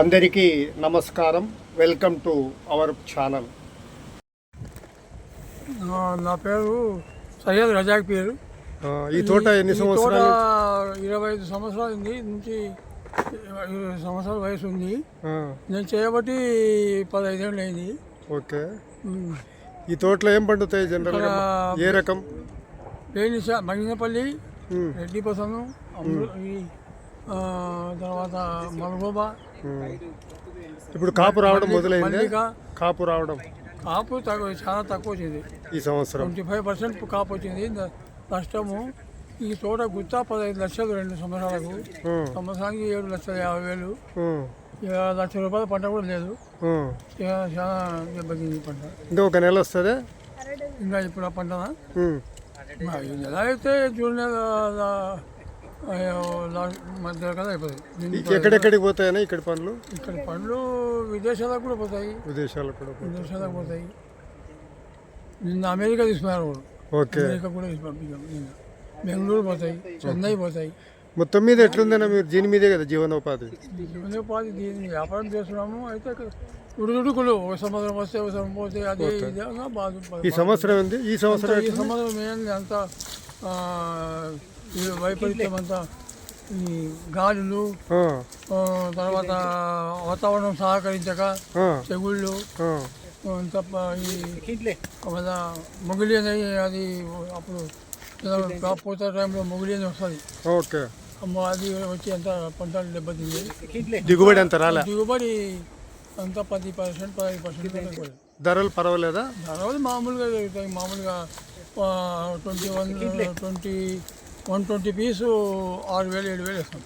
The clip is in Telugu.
అందరికీ నమస్కారం. వెల్కమ్ టు అవర్ ఛానల్ నా పేరు సయ్యద్ రజాక్ పేరు. ఈ తోట ఎన్ని సంవత్సరాలు? ఇరవై ఐదు సంవత్సరాలు ఉంది నుంచి ఇరవై సంవత్సరాల వయసు ఉంది. నేను చేయబట్టి పదహైదేళ్ళు అయింది ఓకే. ఈ తోటలో ఏం పండుతాయి జనరల్గా ఏ రకం? లేనిస మగినపల్లి రెడ్డి పసను తర్వాత మలగోబా. ఇప్పుడు కాపు రావడం మొదలైంది. కాపు రావడం. కాపు తక్కువ చాలా తక్కువ వచ్చింది. ఈ సంవత్సరం. ట్వంటీ ఫైవ్ పర్సెంట్ కాపు వచ్చింది. నష్టము. ఈ తోట గుత్తా పదహైదు లక్షలు రెండు సంవత్సరాలకు. సంవత్సరానికి ఏడు లక్షల యాభై వేలు. లక్ష రూపాయల పంట కూడా లేదు. చాలా దెబ్బతింది పంట. ఇంకా ఒక నెల వస్తుంది? ఇంకా ఇప్పుడు ఆ పంటనా? నెల అయితే జూన్ నెల మధ్య కదా ఈ- ఎక్కడెక్కడికి పోతాయని ఇక్కడ పనులు? ఇక్కడ పండ్లు విదేశాలకు కూడా పోతాయి. విదేశాలకు కూడా పోతాయి. విదేశాలకు పోతాయి. నిన్న అమెరికా తీసుకున్నారు ఓకే. అమెరికా కూడా తీసి పంపించాం నిన్న. బెంగళూరు పోతాయి చెన్నై పోతాయి. మొత్తం మీద ఎట్లుందన్నా మీరు? దీని మీదే కదా జీవనోపాధి? జీవనోపాధి దీన్ని వ్యాపారం చేస్తున్నాము. అయితే ఉడుకుడుకులు ఒక సంవత్సరం వస్తే ఒక సంవత్సరం పోతే అదే ఇదే. బాధ ఈ సంవత్సరం ఏంది? ఈ సంవత్సరం ఈ సంవత్సరం ఏంది? అంత ఈ వైపరీత్యం అంతా ఈ గాలులు తర్వాత వాతావరణం సహకరించక తెగుళ్ళు ఆ. అంత ప- ఈ మన మొగిలి అనేది అది అప్పుడు పోతే టైంలో మొగిలి అని వస్తుంది. ఓకే. అమ్మ అది వచ్చి అంత పంటలు దెబ్బతింది. దిగుబడి అంత రాలే? దిగుబడి అంతా పది పర్సెంట్ పదహైదు పర్సెంట్ ధరలు పర్వాలేదా? తర్వాత మామూలుగా జరుగుతాయి మామూలుగా twenty one twenty one twenty piece ఆరు వేలు ఏడు వేలు వేస్తాం.